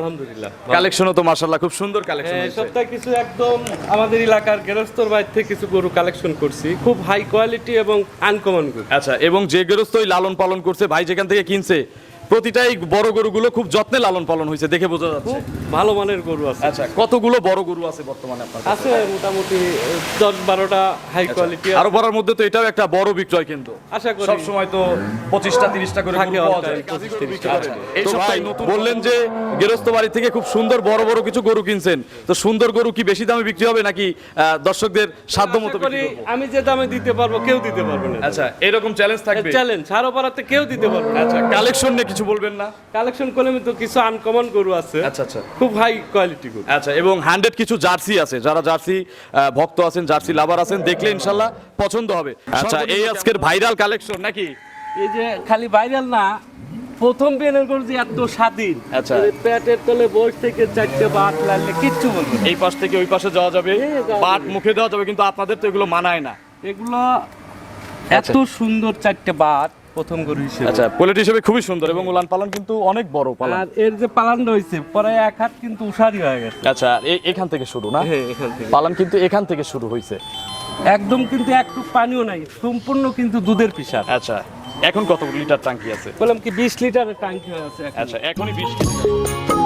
আলহামদুলিল্লাহ। কালেকশনও তো মাশাল্লাহ খুব সুন্দর কালেকশন হ্যাঁ, সপ্তাহে কিছু একদম আমাদের এলাকার গেরস্তর বাইর থেকে কিছু গরু কালেকশন করছি। খুব হাই কোয়ালিটি এবং আনকমন গরু। আচ্ছা এবং যে গেরস্তই লালন পালন করছে ভাই যেখান থেকে কিনছে প্রতিটাই বড় গরুগুলো খুব যত্নে লালন পালন হয়েছে দেখে বোঝা যাচ্ছে। ভালো মানের গরু আছে। আচ্ছা কতগুলো বড় গরু আছে বর্তমানে আপনার আছে মোটামুটি দশ বারোটা হাই কোয়ালিটি আরও বড়ার মধ্যে তো এটাও একটা বড় বিক্রয় কিন্তু আশা করি। সব সময় তো পঁচিশটা তিরিশটা করে থাকে গরু পাওয়া যায়। time, 25, 30 টা আচ্ছা, করে। এই সপ্তাহে নতুন বললেন যে গেরস্ত বাড়ি থেকে খুব সুন্দর বড় বড় কিছু গরু কিনছেন। তো সুন্দর গরু কি বেশি দামে বিক্রি হবে নাকি আহ, দর্শকদের সাধ্য মতো বিক্রি আমি যে দামে দিতে পারব কেউ দিতে পারবে না। আচ্ছা এরকম চ্যালেঞ্জ থাকবে? চ্যালেঞ্জ সারো পাড়াতে কেউ দিতে পারবে না। আচ্ছা কালেকশন নিয়ে কিছু বলবেন না? কালেকশন করলে তো কিছু আনকমন গরু আছে। আচ্ছা আচ্ছা। খুব হাই কোয়ালিটি গরু। আচ্ছা এবং হান্ড্রেড কিছু জার্সি আছে। যারা জার্সি ভক্ত আছেন জার্সি লাভার আছেন দেখলে ইনশাল্লাহ পছন্দ হবে। আচ্ছা এই আজকের ভাইরাল কালেকশন নাকি? এই যে খালি ভাইরাল না প্রথম বিয়ানের গরু যে এত স্বাধীন আচ্ছা। পেটের তলে বয়স থেকে চারটে বাট লাগলে কিচ্ছু বলবে এই পাশ থেকে ওই পাশে যাওয়া যাবে। বাট মুখে দেওয়া যাবে কিন্তু আপনাদের তো এগুলো মানায় না। এগুলো আচ্ছা। এত সুন্দর চারটে বাট প্রথম গরু হিসেবে। আচ্ছা কোয়ালিটি হিসেবে খুবই সুন্দর এবং উলান পালন কিন্তু অনেক বড় পালন। আর এর যে পালন রয়েছে পরে এক হাত কিন্তু উষারি হয়ে গেছে। আচ্ছা এখান থেকে শুরু না? হ্যাঁ এখান থেকে। পালন কিন্তু এখান থেকে শুরু হয়েছে। একদম কিন্তু একটু পানিও নাই সম্পূর্ণ কিন্তু দুধের পিসার। আচ্ছা এখন কত লিটার ট্যাঙ্কি আছে? বললাম কি বিশ লিটারের ট্যাঙ্কি আছে আচ্ছা এখনই বিশ হায়রে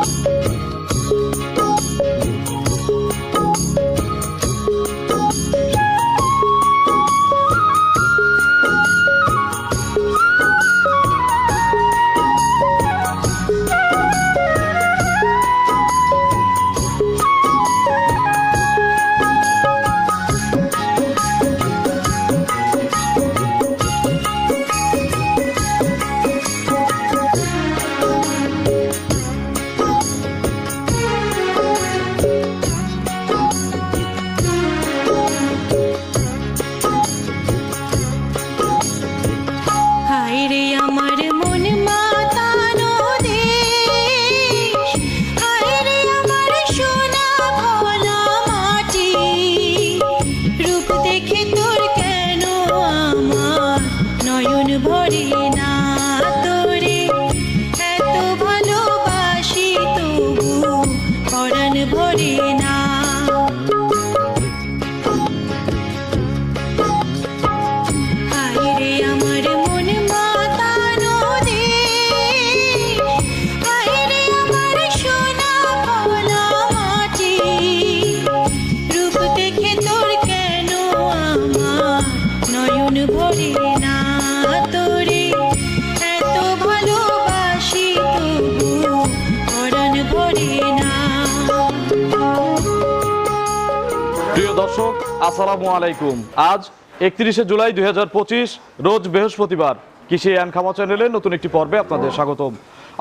আসসালামু আলাইকুম। আজ একত্রিশে জুলাই দুই হাজার পঁচিশ, রোজ বৃহস্পতিবার। কৃষি অ্যান্ড খামা চ্যানেলের নতুন একটি পর্বে আপনাদের স্বাগতম।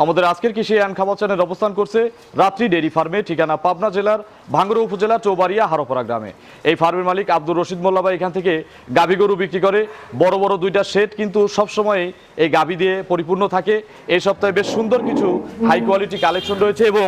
আমাদের আজকের কৃষি অ্যান্ড খামা চ্যানেল অবস্থান করছে রাত্রি ডেরি ফার্মে, ঠিকানা পাবনা জেলার ভাঙ্গুড়া উপজেলা চৌবাড়িয়া হারোপাড়া গ্রামে। এই ফার্মের মালিক আব্দুর রশিদ মোল্লা ভাই এখান থেকে গাভী গরু বিক্রি করে। বড় বড় দুইটা শেড কিন্তু সবসময় এই গাভী দিয়ে পরিপূর্ণ থাকে। এই সপ্তাহে বেশ সুন্দর কিছু হাই কোয়ালিটি কালেকশন রয়েছে এবং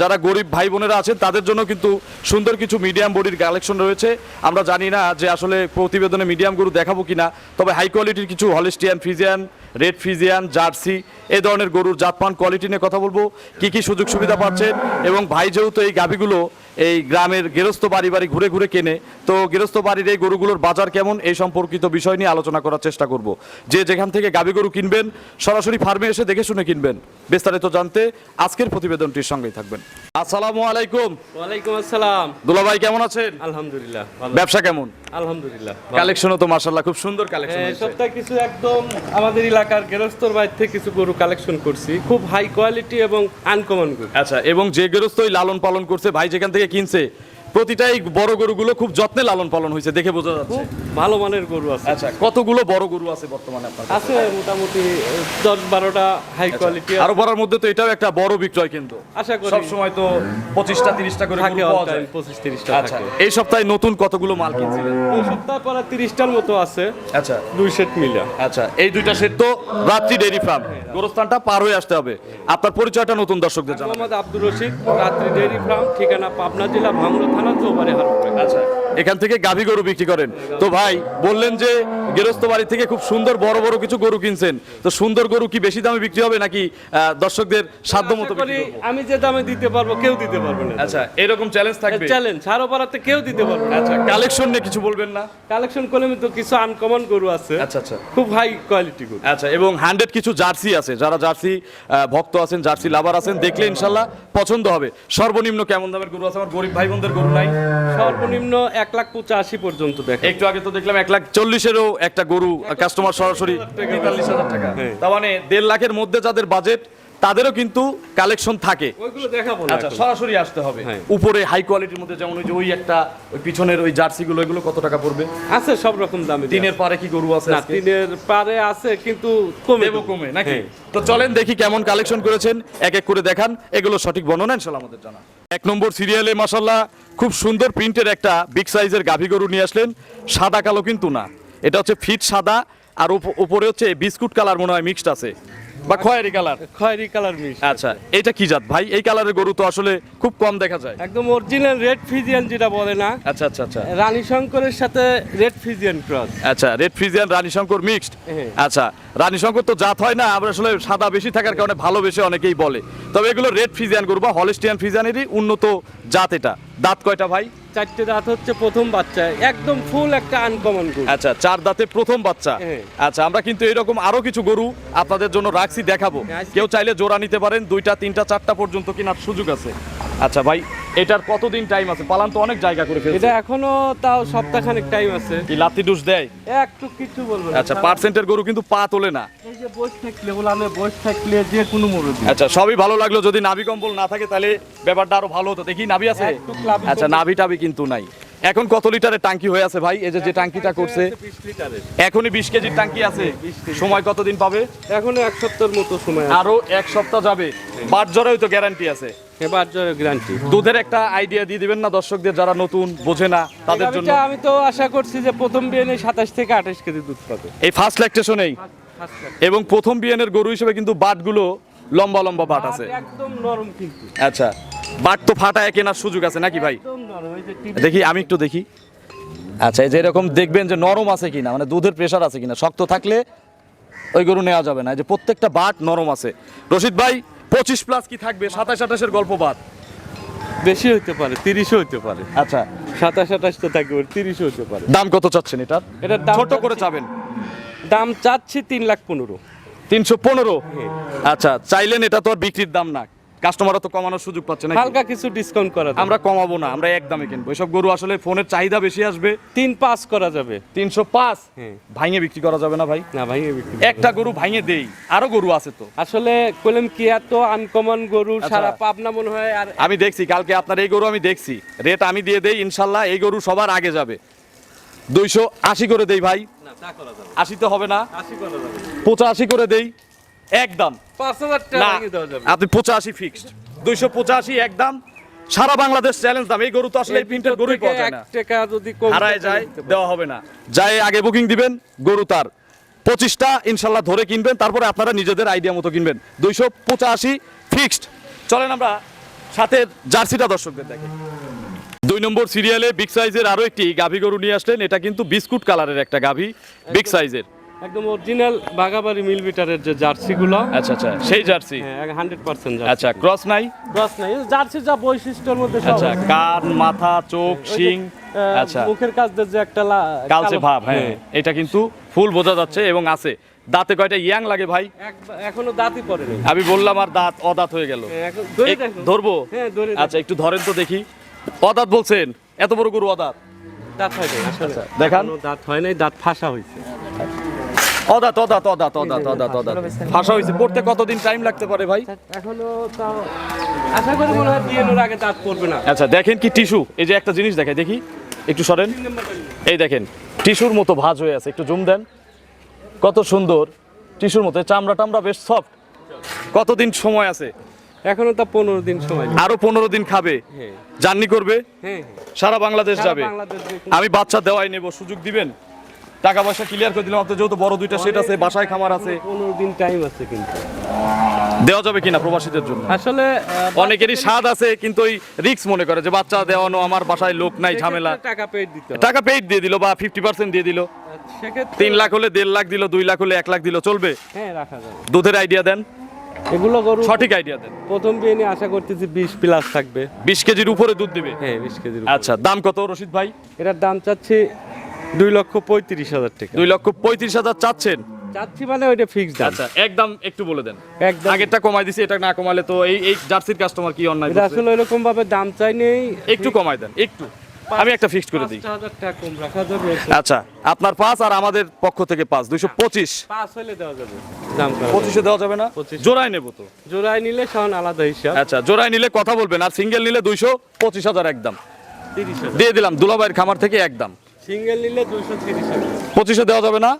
যারা গরিব ভাই বোনেরা আছেন, তাদের জন্য কিন্তু সুন্দর কিছু মিডিয়াম বডির কালেকশন রয়েছে। আমরা জানি না যে আসলে প্রতিবেদনে মিডিয়াম গরু দেখাবো কিনা, তবে হাই কোয়ালিটির কিছু Holstein Friesian red Friesian Jersey, এ ধরনের গরুর জাতমান, কোয়ালিটি নিয়ে কথা বলব। কি কি সুযোগ সুবিধা পাচ্ছেন? এবং ভাই যেহেতু এই গাভীগুলো এই গ্রামের গৃহস্থ বাড়ি বাড়ি ঘুরে ঘুরে কেনে। তো গৃহস্থ বাড়ির এই গরুগুলোর বাজার কেমন? এই সম্পর্কিত বিষয় নিয়ে আলোচনা করার চেষ্টা করব। যে যেখান থেকে গাভী গরু কিনবেন সরাসরি ফার্মে এসে দেখে শুনে কিনবেন। বিস্তারিত জানতে আজকের প্রতিবেদনটির সঙ্গেই থাকবেন। আসসালামু আলাইকুম। ওয়ালাইকুম আসসালাম। দুলা ভাই কেমন আছেন? আলহামদুলিল্লাহ ব্যবসা কেমন? আলহামদুলিল্লাহ। কালেকশনও তো মার্শাল্লাহ খুব সুন্দর কালেকশন হ্যাঁ, সপ্তাহে কিছু একদম আমাদের এলাকার গেরস্তর বাইর থেকে কিছু গরু কালেকশন করছি। খুব হাই কোয়ালিটি এবং আনকমন গরু। আচ্ছা এবং যে গৃহস্থই লালন পালন করছে ভাই যেখান থেকে কিনছে প্রতিটাই বড় গরুগুলো খুব যত্নে লালন পালন হয়েছে দেখে বোঝা যাচ্ছে। ভালো মানের গরু আছে। আচ্ছা কতগুলো বড় গরু আছে বর্তমানে আপনার কাছে? আছে মোটামুটি দশ বারোটা হাই কোয়ালিটি আরও বড়ার মধ্যে তো এটাও একটা বড় বিক্রয় কিন্তু আশা করি। সব সময় তো পঁচিশটা তিরিশটা করে থাকে গরু পাওয়া যায়। পঁচিশ তিরিশটা আচ্ছা থাকে। এই সপ্তাহে নতুন কতগুলো মাল কিনছিলেন? এই সপ্তাহ পরে তিরিশটার মতো আছে। আচ্ছা। দুই সেট মিলা। আচ্ছা এই দুইটা সেট তো রাত্রি ডেরি ফার্ম গোরস্থানটা পার হয়ে আসতে হবে। আপনার পরিচয়টা নতুন দর্শকদের জানাবেন। মোহাম্মদ আব্দুর রশিদ রাত্রি ডেয়ারি ফার্ম ঠিকানা পাবনা জেলা ভাঙড়া থানা থানা চৌবাড়ি হারপুরে আচ্ছা এখান থেকে গাভী গরু বিক্রি করেন। তো ভাই বললেন যে গৃহস্থ বাড়ি থেকে খুব সুন্দর বড় বড় কিছু গরু কিনছেন। তো সুন্দর গরু কি বেশি দামে বিক্রি হবে নাকি দর্শকদের সাধ্য মতো? আমি যে দামে দিতে পারব কেউ দিতে পারবে না। আচ্ছা এরকম চ্যালেঞ্জ থাকবে? চ্যালেঞ্জ সারো পাড়াতে কেউ দিতে পারবে না। আচ্ছা কালেকশন নিয়ে কিছু বলবেন না? কালেকশন কলমে তো কিছু আনকমন গরু আছে। আচ্ছা আচ্ছা। খুব হাই কোয়ালিটি গরু। আচ্ছা এবং হান্ড্রেড কিছু জার্সি আছে। যারা জার্সি ভক্ত আছেন জার্সি লাভার আছেন দেখলে ইনশাল্লাহ পছন্দ হবে। সর্বনিম্ন কেমন দামের গরু আছে? আমার গরিব ভাই বোনদের গরু নাই সর্বনিম্ন এক লাখ পঁচাশি পর্যন্ত দেখে একটু আগে তো দেখলাম এক লাখ চল্লিশেরও একটা গরু কাস্টমার সরাসরি তেতাল্লিশ হাজার টাকা। তার মানে দেড় লাখের মধ্যে যাদের বাজেট তাদেরও কিন্তু কালেকশন থাকে। ওইগুলো দেখাবো আচ্ছা সরাসরি আসতে হবে। হ্যাঁ। উপরে হাই কোয়ালিটির মধ্যে যেমন ওই যে ওই একটা ওই পিছনের ওই জার্সি গুলো এগুলো কত টাকা পড়বে? আছে সব রকম দামে দিনের পারে কি গরু আছে না তিনের পারে আছে কিন্তু কমে কমে নাকি? হ্যাঁ। তো চলেন দেখি কেমন কালেকশন করেছেন এক এক করে দেখান। এগুলো সঠিক বর্ণনা ইনশাল্লাহ আমাদের জানা। এক নম্বর সিরিয়ালে মাসাল্লাহ খুব সুন্দর প্রিন্টের একটা বিগ সাইজের গাভী গরু নিয়ে আসলেন। সাদা কালো কিন্তু না। এটা হচ্ছে ফিট সাদা আর উপ- উপরে হচ্ছে বিস্কুট কালার মনে হয় মিক্সড আছে। বা খয়েরি কালার? খয়েরি কালার মিশ। আচ্ছা এটা কি জাত? ভাই এই কালারের গরু তো আসলে খুব কম দেখা যায়। একদম অরিজিনাল রেড ফিজিয়ান যেটা বলে না আচ্ছা আচ্ছা আচ্ছা। রানী শঙ্করের সাথে রেড ফিজিয়ান ক্রস আচ্ছা red Friesian Rani Shankar mixed হ্যাঁ। আচ্ছা রানী শঙ্কর তো জাত হয় না আমরা আসলে সাদা বেশি থাকার কারণে ভালোবেসে অনেকেই বলে। তবে এগুলো রেড ফ্রিজিয়ান গরু বা হলিস্টিয়ান ফ্রিজিয়ানেরই উন্নত জাত এটা। দাঁত কয়টা ভাই? চারটে দাঁত হচ্ছে প্রথম বাচ্চা একদম ফুল একটা আনকমন গরু। আচ্ছা চার দাঁতে প্রথম বাচ্চা। হ্যাঁ। আচ্ছা আমরা কিন্তু এরকম আরও কিছু গরু আপনাদের জন্য রাখছি দেখাবো। হ্যাঁ, কেউ চাইলে জোড়া নিতে পারেন দুইটা তিনটা চারটা পর্যন্ত কেনার সুযোগ আছে। আচ্ছা ভাই এটার কতদিন টাইম আছে? পালান তো অনেক জায়গা করে ফেলছে। এটা এখনও তাও সপ্তাহখানেক টাইম আছে। কি লাতি ডুস দেয়? একটু কিছু বলব। আচ্ছা পার্সেন্টের গরু কিন্তু পা তোলে না। এই যে বসে থাকলে ওলামে বসে থাকলে যে কোনো মুরব্বী আচ্ছা সবই ভালো লাগল। যদি নাভি কম্বল না থাকে তাহলে ব্যাপারটা আরও ভালো হতো। দেখি নাভি আছে? আচ্ছা। নাভি টাভি কিন্তু নাই। এখন কত লিটারের টাঙ্কি হয়ে আছে ভাই? এই যে যে টাঙ্কিটা করছে। এখনই বিশ কেজির টাঙ্কি আছে। সময় কতদিন পাবে? এখনও এক সপ্তাহের মতো সময় আরও এক সপ্তাহ যাবে। বাট জ্বরেও তো গ্যারান্টি আছে। গ্যারান্টি দুধের একটা আইডিয়া দিয়ে দিবেন না দর্শকদের যারা নতুন বোঝে না তাদের জন্য। আমি তো আশা করছি যে প্রথম বিয়ে সাতাশ থেকে আঠাশ কেজি দুধ পাবে। এই ফার্স্ট ল্যাকটেশনেই এবং প্রথম বিয়ানের গরু হিসেবে কিন্তু বাটগুলো লম্বা লম্বা বাট আছে। একদম নরম কিন্তু। আচ্ছা। বাট তো ফাটায় কেনার সুযোগ আছে নাকি ভাই? দেখি আমি একটু দেখি। আচ্ছা এই যে এরকম দেখবেন যে নরম আছে কিনা মানে দুধের প্রেশার আছে কিনা শক্ত থাকলে ওই গরু নেওয়া যাবে না। যে প্রত্যেকটা বাট নরম আছে। রশিদ ভাই পঁচিশ প্লাস কি থাকবে? সাতাশ আঠাশের গল্প বাদ। বেশি হইতে পারে তিরিশও হইতে পারে। আচ্ছা। সাতাশ আঠাশ তো থাকবে তিরিশও হইতে পারে। দাম কত চাচ্ছেন এটার? এটার দাম ছোট করে চাবেন। দাম চাচ্ছি তিন লাখ পনেরো। তিনশো পনেরো? আচ্ছা চাইলেন এটা তো আর বিক্রির দাম না। কাস্টমারও তো কমানোর সুযোগ পাচ্ছে না হালকা কিছু ডিসকাউন্ট করা আমরা কমাবো না আমরা এক দামে কিনবো। এসব গরু আসলে ফোনের চাহিদা বেশি আসবে। তিন পাঁচ করা যাবে। তিনশো পাঁচ? হ্যাঁ। ভাঙে বিক্রি করা যাবে না ভাই? না ভাই বিক্রি একটা গরু ভাঙে দেই আরও গরু আছে তো। আসলে কইলাম কি এত আনকমন গরু আচ্ছা। সারা পাবনা মনে হয় আর আমি দেখছি কালকে আপনার এই গরু আমি দেখছি। রেট আমি দিয়ে দেই ইনশাল্লাহ এই গরু সবার আগে যাবে। দুইশো আশি করে দেই ভাই। আশি তা হবে না। পঁচাশি করে দেই। একদম। আপনি পঁচাশি ফিক্সড দুইশো পঁচাশি একদম। সারা বাংলাদেশ চ্যালেঞ্জ দাম। এই গরু তো আসলে প্রিন্টের গরুই পাওয়া যায় না। টাকা যদি হারায় যায় দেওয়া হবে না। যায় আগে বুকিং দিবেন গরু তার। পঁচিশটা ইনশাল্লাহ ধরে কিনবেন তারপরে আপনারা নিজেদের আইডিয়া মতো কিনবেন। দুইশো পঁচাশি ফিক্সড চলেন আমরা সাথে জার্সিটা দর্শকদের দেখে। দুই নম্বর সিরিয়ালে বিগ সাইজের আরও একটি গাভী গরু নিয়ে আসলেন। এটা কিন্তু বিস্কুট কালারের একটা গাভী বিগ সাইজের একদম অরিজিনাল বাগাবাড়ি মিল বিটারের যে জার্সি গুলো আচ্ছা আচ্ছা সেই জার্সি? হ্যাঁ হান্ড্রেড পার্সেন্ট আচ্ছা ক্রস নাই? দশ নাই জার্সি যা বৈশিষ্ট্যের মধ্যে সব। আচ্ছা কান মাথা চোখ শিং আচ্ছা। মুখের কাছ দিয়ে যে একটা কালচে ভাব হ্যাঁ এটা কিন্তু ফুল বোঝা যাচ্ছে এবং আছে। দাঁতে কয়টা ইয়াং লাগে ভাই? এখনও দাঁতই পড়ে নেই। আমি বললাম আর দাঁত অদাঁত হয়ে গেল। হ্যাঁ। ধরবো? হ্যাঁ ধরে আচ্ছা একটু ধরেন তো দেখি। অদাঁত বলছেন এত বড় গরু অদাঁত? দাঁত হয় নাই আসলে। দেখান। দাঁত হয় নাই দাঁত ফাঁসা হয়েছে অদাঁত অদাঁত অদাঁত অদাঁত অদাঁত অদাঁত ভাষা হয়েছে পড়তে কতদিন টাইম লাগতে পারে ভাই? এখনও তাও আশা করি মনে হয় বিয়ের আগে দাঁত পড়বে না। আচ্ছা দেখেন কি টিস্যু। এই যে একটা জিনিস দেখে দেখি। একটু সরেন। এই দেখেন টিস্যুর মতো ভাঁজ হয়ে আছে একটু জুম দেন। কত সুন্দর টিস্যুর মতো। চামড়া টামড়া বেশ সফট কতদিন সময় আছে? এখনও তা পনেরো দিন সময়। আরও পনেরো দিন খাবে? হ্যাঁ। জার্নি করবে? হ্যাঁ হ্যাঁ। সারা বাংলাদেশ যাবে? আমি বাচ্চা দেওয়াই নেব সুযোগ দিবেন? টাকা পয়সা ক্লিয়ার করে দিলাম। আপনার যেহেতু বড় দুইটা সেট আছে বাসায় খামার আছে। পনেরো দিন টাইম আছে কিন্তু। দেওয়া যাবে কিনা প্রবাসীদের জন্য? আসলে অনেকেরই স্বাদ আছে কিন্তু ওই রিক্স মনে করে যে বাচ্চা দেওয়ানো আমার বাসায় লোক নাই ঝামেলা। টাকা পেড দিতে টাকা পেইড দিয়ে দিল বা ফিফটি পার্সেন্ট দিয়ে দিল। সেক্ষেত্রে তিন লাখ হলে দেড় লাখ দিল দুই লাখ হলে এক লাখ দিল চলবে? হ্যাঁ রাখা যাবে। দুধের আইডিয়া দেন। এগুলো গরু সঠিক আইডিয়া দেন। প্রথম বিয়ে নিয়ে আশা করতেছি বিশ প্লাস থাকবে। বিশ কেজির উপরে দুধ দিবে? হ্যাঁ বিশ কেজির আচ্ছা দাম কত রশিদ ভাই? এটার দাম চাচ্ছি দুই লক্ষ পঁয়ত্রিশ হাজার টাকা। দুই লক্ষ পঁয়ত্রিশ হাজার চাচ্ছেন? চাচ্ছি মানে ওইটা ফিক্সড দাম। আচ্ছা একদম একটু বলে দেন। একদম। আগেরটা কমাই দিছি এটা না কমালে তো এই এই জার্সির কাস্টমার কি অন্যায় এটা আসলে এরকম ভাবে দাম চাই নেই। একটু কমাই দেন একটু। আমি একটা ফিক্সড করে দিই। পাঁচটা হাজার টাকা কম রাখা যাবে। আচ্ছা আপনার পাঁচ আর আমাদের পক্ষ থেকে পাঁচ দুইশো পঁচিশ। পাঁচ হলে দেওয়া যাবে। দাম পঁচিশে দেওয়া যাবে না। জোড়ায় নেব তো। জোড়ায় নিলে সামান আলাদা হিসাব। আচ্ছা জোড়ায় নিলে কথা বলবেন আর সিঙ্গেল নিলে দুইশো পঁচিশ হাজার একদম। দিয়ে দিলাম দুলাভাইয়ের খামার থেকে একদম। সিঙ্গেল নিলে দুইশো তিরিশ পঁচিশে দেওয়া যাবে না?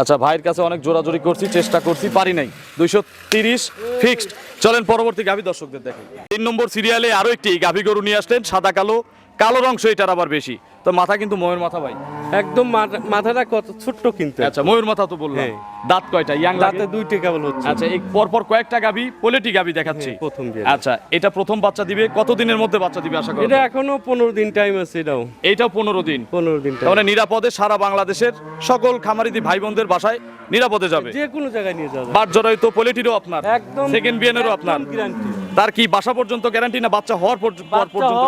আচ্ছা ভাইয়ের কাছে অনেক জোরাজোরি করছি, চেষ্টা করছি, পারি নাই। দুইশো তিরিশ ফিক্সড চলেন পরবর্তী গাভী দর্শকদের দেখেন। তিন নম্বর সিরিয়ালে আরও একটি গাভী গরু নিয়ে আসলেন, সাদা কালো কালোর অংশ এটার আবার বেশি। তো মাথা কিন্তু ময়ূর মাথা ভাই। একদম মাথাটা কত ছোট্ট কিন্তু। আচ্ছা ময়ূর মাথা তো বললাম। হ্যাঁ। দাঁত কয়টা? ইয়াং দাঁতে দুইটা কেবল হচ্ছে। আচ্ছা এই পরপর কয়েকটা গাভী পোলেটি গাভী দেখাচ্ছি। হ্যাঁ, প্রথম বিয়ে। আচ্ছা এটা প্রথম বাচ্চা দিবে? কত দিনের মধ্যে বাচ্চা দিবে আশা করি এটা এখনও পনেরো দিন টাইম আছে এটাও। এইটাও পনেরো দিন। পনেরো দিন টাইম তাহলে নিরাপদে সারা বাংলাদেশের সকল খামারিদি ভাই বোনদের বাসায় নিরাপদে যাবে। যে কোনো জায়গায় নিয়ে যাবে। বাট জরাই তো পোলেটিরও আপনার। একদম সেকেন্ড বিয়ানেরও আপনার। গ্যারান্টি তার কি বাসা পর্যন্ত গ্যারান্টি না বাচ্চা হওয়ার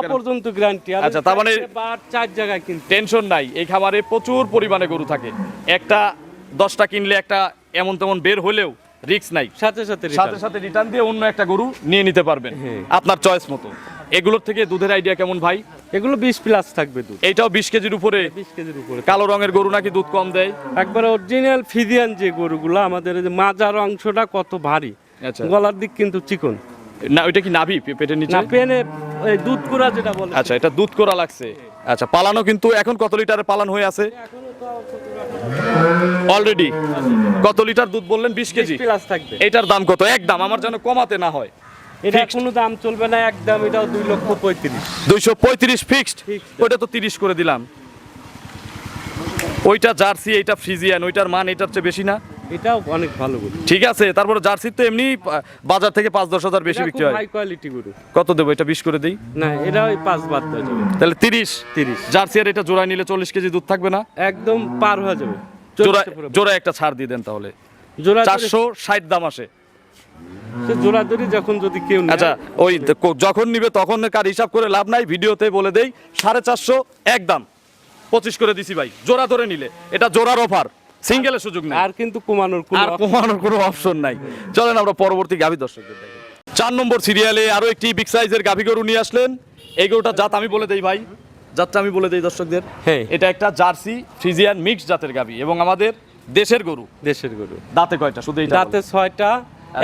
পর্যন্ত গ্যারান্টি আচ্ছা, তার মানে- চার জায়গায় কিন্তু। টেনশন নাই এই খামারে প্রচুর পরিমাণে গরু থাকে। একটা দশটা কিনলে একটা এমন তেমন বের হলেও রিস্ক নাই। সাথে সাথে সাথে সাথে রিটার্ন দিয়ে অন্য একটা গরু নিয়ে নিতে পারবেন। হ্যাঁ। আপনার চয়েস মতো। এগুলোর থেকে দুধের আইডিয়া কেমন ভাই? এগুলো বিশ প্লাস থাকবে দুধ। এইটাও বিশ কেজির উপরে। বিশ কেজির উপরে। কালো রঙের গরু নাকি দুধ কম দেয়? একবার অরিজিনাল ফিজিয়ান যে গরুগুলো আমাদের যে মাজার অংশটা কত ভারী। আচ্ছা। গলার দিক কিন্তু চিকন। না ওইটা কি নাভি পেটের নিচে? না পেনে এই দুধ কুড়া যেটা বলে। আচ্ছা এটা দুধ করা লাগছে। আচ্ছা পালানো কিন্তু এখন কত লিটারে পালান হয়ে আছে? অলরেডি কত লিটার দুধ বললেন? বিশ কেজি। প্লাস থাকবে। এটার দাম কত? একদম আমার যেন কমাতে না হয়। এটা। কোনো দাম চলবে না একদম এটাও দুই লক্ষ পঁয়ত্রিশ। দুইশো পঁয়ত্রিশ ফিক্সড। ওইটা তো তিরিশ করে দিলাম। ওইটা জার্সি এইটা ফ্রিজিয়ান ওইটার মান এটার চেয়ে বেশি না? এটাও অনেক ভালো গরু। ঠিক আছে তারপরে জার্সির তো এমনি বাজার থেকে পাঁচ দশ হাজার বেশি বিক্রি হয়। হাই কোয়ালিটি গরু। কত দেবো এটা বিশ করে দিই? না এটা ওই পাঁচ বাদ দেওয়া যাবে। তাহলে তিরিশ। তিরিশ। জার্সি আর এটা জোড়ায় নিলে চল্লিশ কেজি দুধ থাকবে না? একদম পার হয়ে যাবে। জোড়া একটা ছাড় দিয়ে দেন তাহলে। জোড়া চারশো ষাট দাম আসে। জোড়া ধরি যখন যদি কেউ আচ্ছা ওই যখন নিবে তখন কার হিসাব করে লাভ নাই ভিডিওতে বলে দেই সাড়ে চারশো একদম পঁচিশ করে দিছি ভাই জোড়া ধরে নিলে। এটা জোড়ার অফার। সিঙ্গেলের সুযোগ নেই। আর কিন্তু কমানোর কোনো আর কমানোর কোনো অপশন নাই। চলেন আমরা পরবর্তী গাভী দর্শকদের দেখি। চার নম্বর সিরিয়ালে আরও একটি বিগ সাইজের গাভী গরু নিয়ে আসলেন। এই গরুটা জাত আমি বলে দেই ভাই। জাতটা আমি বলে দেই দর্শকদের। হ্যাঁ। এটা একটা জার্সি ফ্রিজিয়ান মিক্স জাতের গাভী এবং আমাদের দেশের গরু। দেশের গরু। দাঁতে কয়টা? শুধু দাঁতে ছয়টা।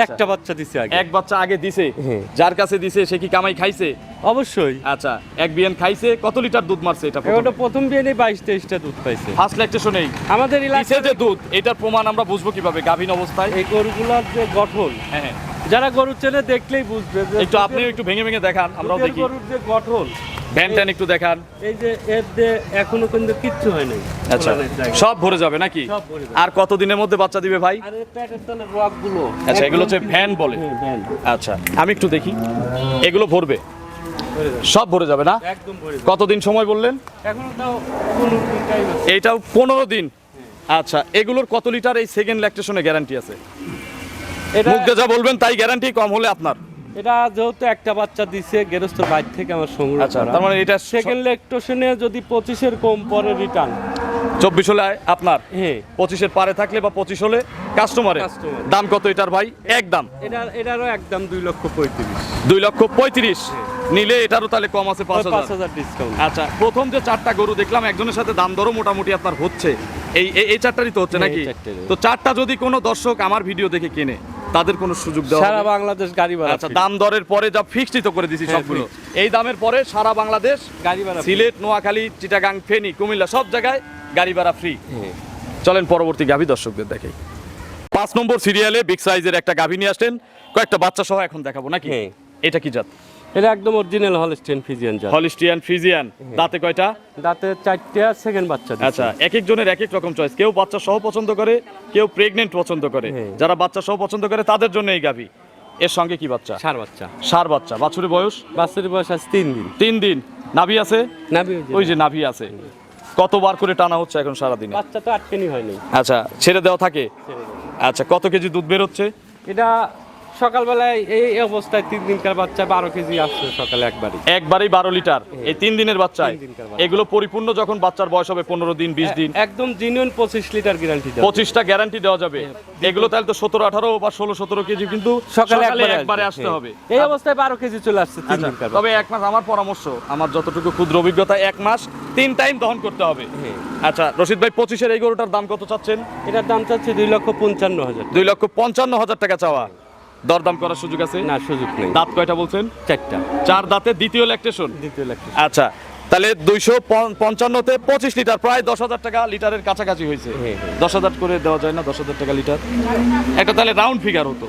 একটা বাচ্চা দিছে আগে। এক বাচ্চা আগে দিছে? হ্যাঁ। যার কাছে দিছে সে কি কামাই খাইছে? অবশ্যই। আচ্ছা এক বিয়ান খাইছে কত লিটার দুধ মারছে এটা ওটা প্রথম বিয়ে নিয়ে বাইশ তেইশটা দুধ পাইছে। ফার্স্ট ল্যাকটেশনেই আমাদের এলাকায় যে দুধ? এটার প্রমাণ আমরা বুঝব কীভাবে গাভীন অবস্থায়? এই গরুগুলোর যে গঠন। হ্যাঁ হ্যাঁ। যারা গরু চেনে দেখলেই বুঝবে একটু আপনিও একটু ভেঙে ভেঙে দেখান আমরাও দেখি। গরুর যে গঠন। ভ্যান ট্যান একটু দেখান। এই যে এর যে এখনও কিন্তু কিচ্ছু হয় নাই। আচ্ছা সব ভরে যাবে নাকি? সব ভরে যাবে। আর কত দিনের মধ্যে বাচ্চা দিবে ভাই? আর পেটের তলে রকগুলো আচ্ছা এগুলো হচ্ছে ভ্যান বলে। হ্যাঁ, আচ্ছা আমি একটু দেখি। এগুলো ভরবে? সব ভরে যাবে না? কতদিন সময় বললেন? এখনও পনেরো দিন এইটাও পনেরো দিন। আচ্ছা এগুলোর কত লিটার এই সেকেন্ড ল্যাকটেশনে গ্যারান্টি আছে? এটা মুখ যা বলবেন তাই গ্যারান্টি কম হলে আপনার। এটা যেহেতু একটা বাচ্চা দিছে গেরস্ত বাইর থেকে আমার সংগ্রহ আচ্ছা তার মানে এটা সেকেন্ড লেকটোশনে যদি পঁচিশের কম পরে রিটার্ন চব্বিশ হলে আপনার পঁচিশের পারে থাকলে বা পঁচিশ হলে কাস্টমারে Customer। দাম কত এটার ভাই? এক দাম। এটা এটারও একদম দুই লক্ষ পঁয়ত্রিশ। দুই লক্ষ পঁয়ত্রিশ। নিলে এটারও তাহলে কম আছে পাঁচ হাজার। ডিসকাউন্ট আচ্ছা প্রথম যে চারটা গরু দেখলাম একজনের সাথে দাম দরও মোটামুটি আপনার হচ্ছে। এই এই- এই চারটারই তো হচ্ছে হ্যাঁ, নাকি? তো চারটা যদি কোনো দর্শক আমার ভিডিও দেখে কেনে তাদের কোনো সুযোগ দেওয়া সারা বাংলাদেশ গাড়ি ভাড়া আচ্ছা দাম দরের পরে যা ফিক্সড তো করে দিছি হ্যাঁ, সবগুলো। এই দামের পরে সারা বাংলাদেশ গাড়ি ভাড়া সিলেট নোয়াখালী চিটাগাং ফেনী কুমিল্লা সব জায়গায় গাড়ি ভাড়া ফ্রি। চলেন পরবর্তী গাভী দর্শকদের দেখাই। পাঁচ নম্বর সিরিয়ালে বিগ সাইজের একটা গাভী নিয়ে আসলেন। কয়েকটা বাচ্চা সহ এখন দেখাবো নাকি। এটা কি জাত? এটা একদম অরিজিনাল হলস্টেন ফিজিয়ান জাত। হলিস্টিয়ান ফ্রিজিয়ান দাঁতে কয়টা? দাঁতে চারটা সেকেন্ড বাচ্চা আচ্ছা এক একজনের এক এক রকম চয়েস কেউ বাচ্চা সহ পছন্দ করে কেউ প্রেগনেন্ট পছন্দ করে। হ্যাঁ। যারা বাচ্চা সহ পছন্দ করে তাদের জন্য এই গাভী। এর সঙ্গে কি বাচ্চা? সার বাচ্চা। সার বাচ্চা। বাছুরের বয়স? বাচ্চার বয়স আছে তিন দিন। তিন দিন। নাভি আছে? নাভি ওই যে নাভি আছে। কতবার করে টানা হচ্ছে এখন সারাদিনে? বাচ্চা তো আটকেনি হয়নি। আচ্ছা ছেড়ে দেওয়া থাকে? আচ্ছা কত কেজি দুধ বের হচ্ছে এটা সকালবেলায় এই অবস্থায় তিন দিনকার বাচ্চা বারো কেজি আসছে সকালে একবারই। একবারই বারো লিটার। এই তিন দিনের বাচ্চায়। এগুলো পরিপূর্ণ যখন বাচ্চার বয়স হবে পনেরো দিন বিশ দিন? একদম জিনিয়ন পঁচিশ লিটার গ্যারান্টি পঁচিশটা গ্যারান্টি দেওয়া যাবে। এগুলো তাহলে তো সতেরো আঠারো বা ষোলো সতেরো কেজি কিন্তু সকালে একবারে আসতে হ্যাঁ। হবে। এই অবস্থায় বারো কেজি চলে আসছে আচ্ছা, তবে এক মাস আমার পরামর্শ আমার যতটুকু ক্ষুদ্র অভিজ্ঞতা এক মাস তিন টাইম দহন করতে হবে। হ্যাঁ। আচ্ছা রশিদ ভাই পঁচিশের এই গরুটার দাম কত চাচ্ছেন? এটার দাম চাচ্ছে দুই লক্ষ পঞ্চান্ন হাজার। দুই লক্ষ পঞ্চান্ন হাজার টাকা চাওয়া। দরদাম করার সুযোগ আছে? না সুযোগ নেই। দাঁত কয়টা বলছেন? চারটা। চার দাঁতে দ্বিতীয় ল্যাকটেশন দ্বিতীয় লাখ আচ্ছা তাহলে দুইশো পঞ্চান্নতে পঁচিশ লিটার প্রায় দশ হাজার টাকা লিটারের কাছাকাছি হয়েছে। হ্যাঁ, হ্যাঁ। দশ হাজার করে দেওয়া যায় না দশ হাজার টাকা লিটার। একটা তাহলে রাউন্ড ফিগার হতো।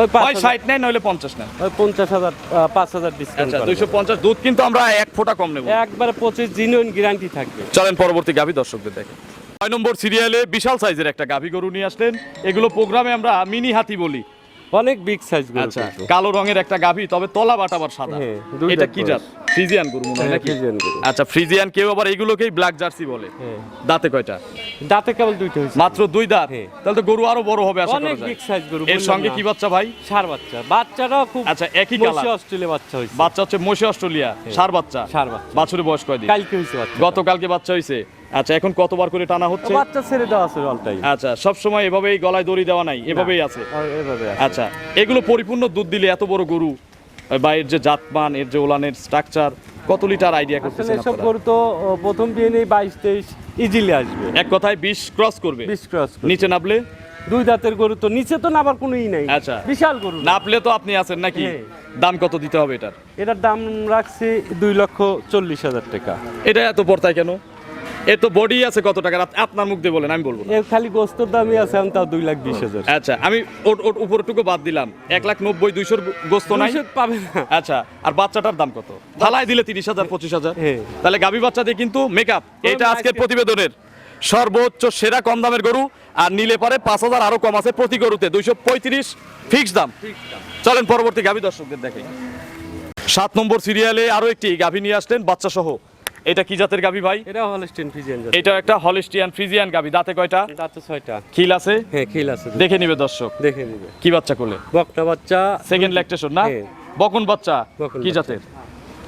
ওই পাঁচ ষাট নেয় নইলে পঞ্চাশ নেয়। ওই পঞ্চাশ হাজার পাঁচ হাজার ডিসকাউন্ট আচ্ছা দুইশো পঞ্চাশ দুধ কিন্তু আমরা এক ফোঁটা কম নেব। একবারে পঁচিশ গ্যারান্টি থাকবে। চলেন পরবর্তী গাভী দর্শকদের দেখেন ছয় নম্বর সিরিয়ালে বিশাল সাইজের একটা গাভী গরু নিয়ে আসলেন। এগুলো প্রোগ্রামে আমরা মিনি হাতি বলি। অনেক বিগ সাইজ গরু আচ্ছা কালো রঙের একটা গাভী তবে তলা বাটাবার সাদা। হ্যাঁ, এটা কি। জাত? ফ্রিজিয়ান গরু মনে হয় হ্যাঁ, ফ্রিজিয়ান গরু। আচ্ছা ফ্রিজিয়ান কেউ আবার এইগুলোকেই ব্ল্যাক জার্সি বলে। হ্যাঁ। দাঁতে কয়টা? দাঁতে কেবল দুইটা হয়েছে। মাত্র দুই দাঁত। তাহলে তো গরু আরও বড় হবে আশা করা যায়। বিগ সাইজ গরু এর সঙ্গে কি বাচ্চা ভাই? সার বাচ্চা। বাচ্চাটাও খুব আচ্ছা, একই মসি colour। অস্ট্রেলিয়া বাচ্চা হয়েছে। বাচ্চা হচ্ছে মশে অস্ট্রেলিয়া সার বাচ্চা। ষাঁড় বাচ্চা। বাছুরের বয়স কয়দিন কালকে হয়েছে বাচ্চা গতকালকে বাচ্চা হয়েছে। আচ্ছা এখন কতবার করে টানা হচ্ছে? বাচ্চা ছেড়ে দেওয়া আছে অলটাই আচ্ছা সব সময় এভাবেই গলায় দড়ি দেওয়া নাই এভাবেই আছে? এভাবে আছে। আচ্ছা এগুলো পরিপূর্ণ দুধ দিলে এত বড় গরু বা এর যে জাতমান এর যে ওলানের স্ট্রাকচার কত লিটার আইডিয়া করতেছেন আপনারা? গরু তো প্রথম দিয়ে নেই বাইশ তেইশ ইজিলি আসবে। এক কথায় বিশ ক্রস করবে? বিশ ক্রস নিচে নামলে দুই দাঁতের গরু তো নিচে তো নাবার কোনোই নাই। আচ্ছা। বিশাল গরু। নাপলে তো আপনি আছেন নাকি? হ্যাঁ। দাম কত দিতে হবে এটার? এটার দাম রাখছি দুই লক্ষ চল্লিশ হাজার টাকা। এটা এত পড়তায় কেন? এর তো বডি আছে কত টাকা আপ- আপনার মুখ দিয়ে বলেন আমি বলব না। এর খালি গোস্তর দামই আছে এখন তাও দুই লাখ বিশ হাজার। আচ্ছা আমি ওর ওর উপরটুকু বাদ দিলাম। এক লাখ নব্বই দুইশোর গোস্ত নাই? পাবে না। আচ্ছা আর বাচ্চাটার দাম কত? থালায় দিলে তিরিশ হাজার পঁচিশ হাজার। হ্যাঁ। তাহলে গাভী বাচ্চা দিয়ে কিন্তু মেকআপ এটা আজকের প্রতিবেদনের সর্বোচ্চ সেরা কম দামের গরু আর নিলে পারে পাঁচ হাজার আরও কম আছে প্রতি গরুতে। দুইশো পঁয়ত্রিশ ফিক্স দাম। চলেন পরবর্তী গাভী দর্শকদের দেখে। সাত নম্বর সিরিয়ালে আরও একটি গাভী নিয়ে আসলেন বাচ্চা সহ এটা কি জাতের গাবি ভাই? এটা হলস্টিন ফ্রিজিয়ান জাত এটা একটা হলিস্টিয়ান ফ্রিজিয়ান গাবি দাঁতে কয়টা? দাঁতে ছয়টা। খিল আছে? হ্যাঁ খিল আছে। দেখে নিবে দর্শক। দেখে নিবে। কি বাচ্চা কোলে? বকটা বাচ্চা। সেকেন্ড ল্যাকটেশন না? বকুন বকন বাচ্চা। কি জাতের?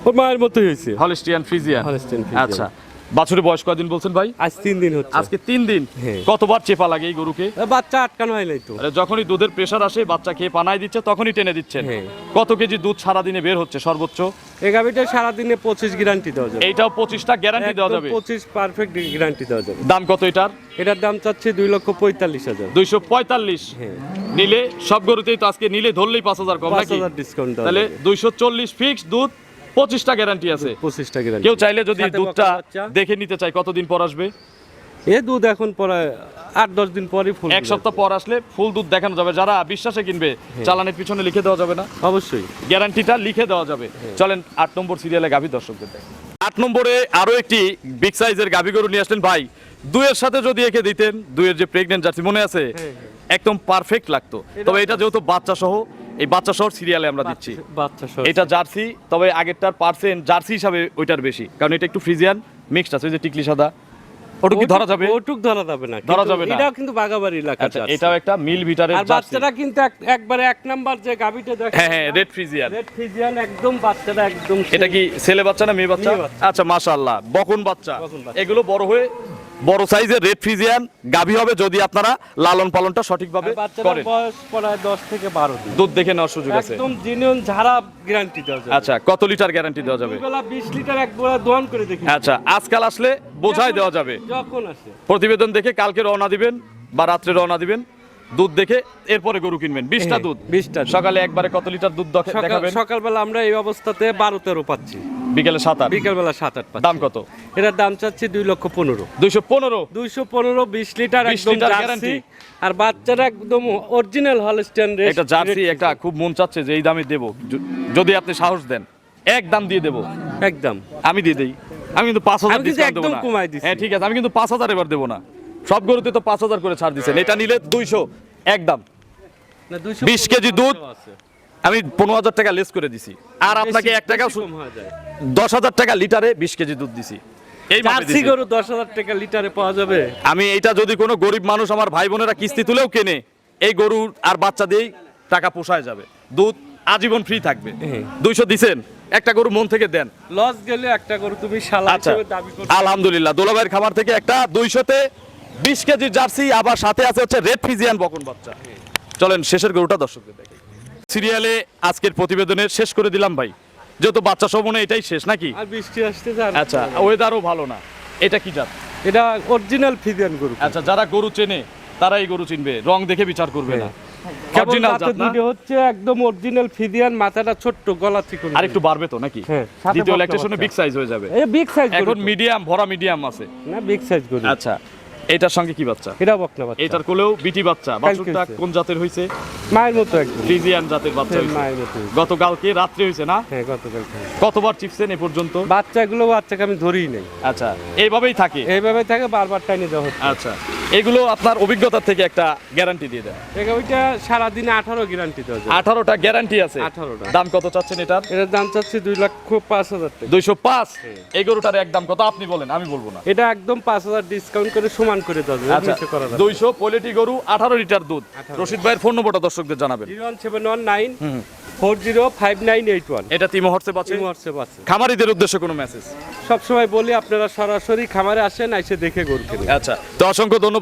ওর মায়ের মতোই হয়েছে। হলিস্টিয়ান ফ্রিজিয়ান Holstein আচ্ছা। বাছুরের বয়স কয়দিন বলছেন ভাই? আজ তিন দিন হচ্ছে। আজকে তিন দিন? হ্যাঁ। কতবার চেপা লাগে এই গরুকে? বাচ্চা আটকানো হয় তো। আরে যখনই দুধের প্রেশার আসে বাচ্চা খেয়ে পানায় দিচ্ছে তখনই টেনে দিচ্ছেন। হ্যাঁ। কত কেজি দুধ সারা দিনে বের হচ্ছে সর্বোচ্চ? এই গাভিটা সারাদিনে পঁচিশ গ্যারান্টি দেওয়া যাবে। এইটাও পঁচিশটা গ্যারান্টি দেওয়া যাবে? পঁচিশ পারফেক্ট গ্যারান্টি দেওয়া যাবে। দাম কত এটার? এটার দাম চাচ্ছে দুই লক্ষ পঁয়তাল্লিশ হাজার। দুইশো পঁয়তাল্লিশ। হ্যাঁ। নিলে সব গরুতেই তো আজকে নিলে ধরলেই পাঁচ হাজার কম পাঁচ নাকি? হাজার ডিসকাউন্ট তাহলে দুইশো চল্লিশ ফিক্স দুধ পঁচিশটা গ্যারান্টি আছে। পঁচিশটা গ্যারান্টি কেউ চাইলে যদি দুধটা দেখে নিতে চাই কতদিন পর আসবে? এ দুধ এখন পরে আট দশ দিন পরই ফুল এক সপ্তাহ পর আসলে ফুল দুধ দেখানো যাবে। যারা বিশ্বাসে কিনবে চালানের পিছনে লিখে দেওয়া যাবে না। অবশ্যই। গ্যারান্টিটা লিখে দেওয়া যাবে। চলেন আট নম্বর সিরিয়ালে গাভী দর্শকদের দেখেন। আট নম্বরে আরও একটি বিগ সাইজের গাভী গরু নিয়ে আসলেন ভাই। দুইয়ের সাথে যদি একে দিতেন দুইয়ের যে প্রেগনেন্ট জার্সি মনে আছে? একদম পারফেক্ট লাগতো। তবে এটা যেহেতু বাচ্চা সহ এই বাচ্চা সহ সিরিয়ালে আমরা দিচ্ছি। বাচ্চা সহ এটা জার্সি তবে আগেরটার পার্সেন্ট জার্সি হিসাবে ওইটার বেশি কারণ এটা একটু ফ্রিজিয়ান মিক্সড আছে ওই যে টিকলি সাদা। ওটা ধরা যাবে? ওটুক ধরা যাবে না ধরা যাবে না। এটাও কিন্তু বাগাবাড়ি এলাকা আচ্ছা এটাও একটা মিল ভিটারের আর বাচ্চাটা কিন্তু এক- একবারে এক নাম্বার যে গাভিটা দেখে হ্যাঁ হ্যাঁ রেড ফ্রিজিয়ান রেড একদম বাচ্চাটা একদম এটা কি ছেলে বাচ্চা না মেয়ে বাচ্চা? আচ্ছা মাশাআল্লাহ বকন বাচ্চা। এগুলো বড় হয়ে বড় সাইজের রেড ফিজিয়ান গাভী হবে যদি আপনারা লালন পালনটা সঠিকভাবে করেন। বয়স প্রায় দশ থেকে বারো দিন। দুধ দেখে নেওয়ার সুযোগ আছে। একদম জিনিয়ন ঝাড়া গ্যারান্টি দেওয়া যাবে। আচ্ছা কত লিটার গ্যারান্টি দেওয়া যাবে? বেলা বিশ লিটার এক গোড়া দোয়ান করে দেখি। আচ্ছা আজকাল আসলে বোঝাই দেওয়া যাবে। যখন আসে। প্রতিবেদন দেখে কালকে রওনা দিবেন বা রাত্রে রওনা দিবেন। দুধ দেখে এরপরে গরু কিনবেন। বিশটা দুধ। 20টা দুধ। সকালে একবারে কত লিটার দুধ দেখাবেন? সকালবেলা আমরা এই অবস্থাতে বারো তেরো পাচ্ছি। বিকেলে সাত আট। বিকেলবেলা সাত আট দাম কত? এটার দাম চাচ্ছি দুই লক্ষ পনেরো। দুইশো পনেরো? দুইশো পনেরো বিশ লিটার 20 একদম জার্সি। আর বাচ্চারা একদম অরিজিনাল হল হলস্টেন একটা জার্সি একটা খুব মন চাচ্ছে যে এই দামে দেবো। যদি আপনি সাহস দেন এক দাম দিয়ে দেবো। একদম। আমি দিয়ে দিই। আমি কিন্তু পাঁচ হাজার একদম না। কমায় দিছি। হ্যাঁ ঠিক আছে। আমি কিন্তু পাঁচ হাজার এবার দেবো না। সব গরুতে তো পাঁচ হাজার করে ছাড় দিচ্ছেন এটা নিলে দুইশো একদম। না, 20 কেজি দুধ। আমি পনেরো হাজার টাকা লেস করে দিছি। আর আপনাকে এক টাকা হয়ে দশ হাজার টাকা লিটারে বিশ কেজি দুধ দিছি। গরু টাকা লিটারে পাওয়া যাবে? আমি এইটা যদি কোনো গরিব মানুষ আমার ভাই বোনেরা কিস্তি তুলেও কেনে এই গরু আর বাচ্চা দিয়েই টাকা পোষায় যাবে। দুধ আজীবন ফ্রি থাকবে। হ্যাঁ। দুইশো দিছেন একটা গরু মন থেকে দেন। লস গেলে একটা গরু তুমি শালা আচ্ছা আলহামদুলিল্লাহ। দোলাভাইয়ের খামার থেকে একটা দুইশোতে বিশ কেজি জার্সি আবার সাথে আছে হচ্ছে রেড ফিজিয়ান বকন বাচ্চা। চলেন শেষের গরুটা দর্শকদের দেখে সিরিয়ালে আজকের প্রতিবেদনের শেষ করে দিলাম ভাই। যেহেতু বাচ্চা সমনে এটাই শেষ নাকি? আর বৃষ্টি আসতে আচ্ছা ওয়েদারও ভালো না। এটা কি জাত? এটা অরিজিনাল ফিজিয়ান গরু। আচ্ছা যারা গরু চেনে তারা এই গরু চিনবে। রং দেখে বিচার করবে না। দুটো হচ্ছে একদম অরিজিনাল ফিজিয়ান মাথাটা ছোট্ট গলা থেকে আর একটু বাড়বে তো নাকি? হ্যাঁ, দ্বিতীয় ল্যাকটেশনে বিগ সাইজ হয়ে যাবে। বিগ সাইজ এখন মিডিয়াম ভরা মিডিয়াম আছে। না বিগ সাইজ গরু। আচ্ছা এটার সঙ্গে কি বাচ্চা? এটা বকনা বাচ্চা। এটার কোলেও বিটি বাচ্চা। বাছুরটা কোন জাতের হইছে? মায়ের মতো একদম। ফ্রিজিয়ান জাতের বাচ্চা হইছে। মায়ের মতো। গতকালকে রাত্রে হইছে না? হ্যাঁ গত কালকে কতবার চিপছেন এ পর্যন্ত? বাচ্চাগুলো বাচ্চাকে আমি ধরিই নাই। আচ্ছা এইভাবেই থাকে? এইভাবেই থাকে বারবার টাইনে দেওয়া হচ্ছে। আচ্ছা। এগুলো আপনার অভিজ্ঞতার থেকে একটা গ্যারান্টি দিয়ে দেয় ওইটা সারাদিনে আঠারো গ্যারান্টি দেওয়া আঠারোটা গ্যারান্টি আছে। 18টা। দাম কত চাচ্ছেন এটার? এটার দাম চাচ্ছি দুই লক্ষ পাঁচ হাজার টাকা। দুইশো পাঁচ? এই গরুটার একদম কত? আপনি বলেন আমি বলব না। এটা একদম পাঁচ হাজার ডিসকাউন্ট করে সমান করে দেওয়া যাবে আচ্ছা করা দুইশো পোলেটি গরু আঠারো লিটার দুধ। রশিদ ভাইয়ের ফোন নম্বরটা দর্শকদের জানাবেন। Zero one seven one nine four zero five nine eight one এটা তিমো হোয়াটসঅ্যাপ আছে? হোয়াটসঅ্যাপ আছে। খামারিদের উদ্দেশ্যে কোনো মেসেজ সবসময় বলি আপনারা সরাসরি খামারে আসেন এসে দেখে গরু আচ্ছা তো অসংখ্য ধন্যবাদ।